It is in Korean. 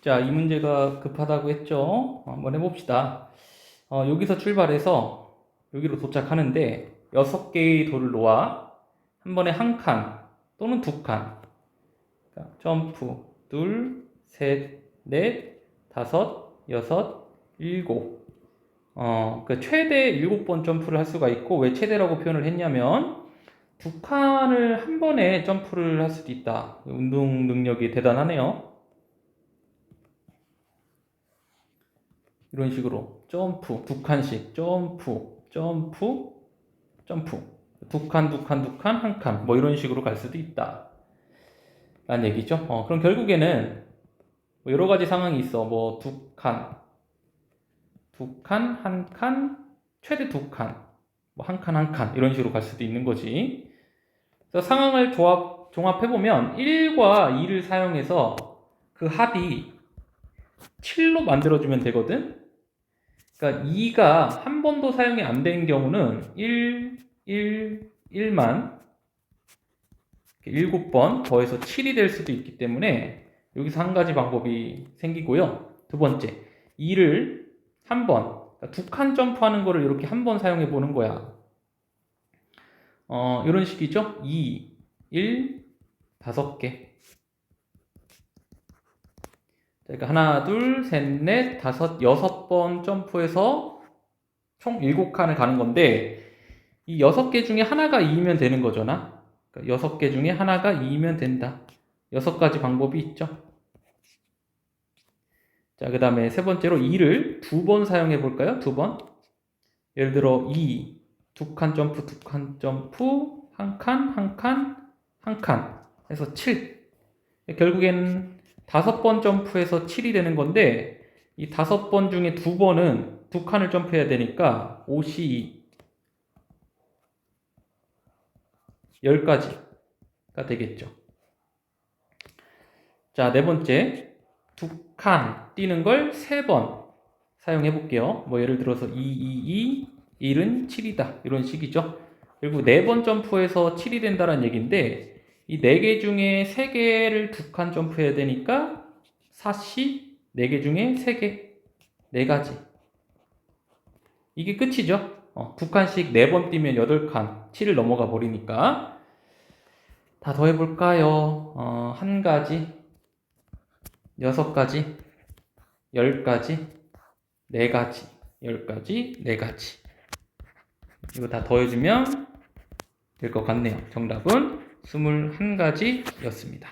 자, 이 문제가 급하다고 했죠? 한번 해봅시다. 어, 여기서 출발해서 여기로 도착하는데 여섯 개의 돌을 놓아 한 번에 한 칸 또는 두 칸. 자, 점프 둘, 셋, 넷, 다섯, 여섯, 일곱. 어, 그 최대 일곱 번 점프를 할 수가 있고 왜 최대라고 표현을 했냐면 두 칸을 한 번에 점프를 할 수도 있다. 운동 능력이 대단하네요. 이런 식으로 점프 두 칸씩 점프 점프 점프. 두 칸 두 칸 두 칸 한 칸 뭐 이런 식으로 갈 수도 있다. 라는 얘기죠. 어, 그럼 결국에는 뭐 여러 가지 상황이 있어. 뭐 두 칸 두 칸 한 칸 최대 두 칸 뭐 한 칸 한 칸. 이런 식으로 갈 수도 있는 거지. 그래서 상황을 조합, 종합해보면 1과 2를 사용해서 그 합이 7로 만들어주면 되거든. 그러니까 2가 한 번도 사용이 안 되는 경우는 1, 1, 1만 7번 더해서 7이 될 수도 있기 때문에 여기서 한 가지 방법이 생기고요. 두 번째, 2를 한 번, 그러니까 두칸 점프하는 거를 이렇게 한 번 사용해 보는 거야. 어, 이런 식이죠. 2, 1, 다섯 개. 그러니까 하나, 둘, 셋, 넷, 다섯, 여섯 번 점프해서 총 일곱 칸을 가는 건데 이 여섯 개 중에 하나가 2이면 되는 거잖아. 그러니까 여섯 개 중에 하나가 2이면 된다. 여섯 가지 방법이 있죠. 자, 그 다음에 세 번째로 2를 두 번 사용해 볼까요? 두 번. 예를 들어 2, 두 칸 점프, 두 칸 점프, 한 칸, 한 칸, 한 칸 해서 7. 결국엔 다섯 번 점프해서 7이 되는 건데 이 다섯 번 중에 두 번은 두 칸을 점프해야 되니까 5C 10가지가 되겠죠. 자, 네 번째. 두 칸 뛰는 걸 세 번 사용해 볼게요. 뭐 예를 들어서 2, 2, 2, 1은 7이다. 이런 식이죠. 그리고 네 번 점프해서 7이 된다는 얘기인데 이 네 개 중에 세 개를 두 칸 점프해야 되니까 4C 네개 중에 세 개, 네 가지. 이게 끝이죠. 어, 두 칸씩 네 번 뛰면 8칸, 7을 넘어가 버리니까. 다 더해볼까요? 어, 한 가지, 여섯 가지, 열 가지, 네 가지, 열 가지, 네 가지. 이거 다 더해주면 될 것 같네요. 정답은 21가지였습니다.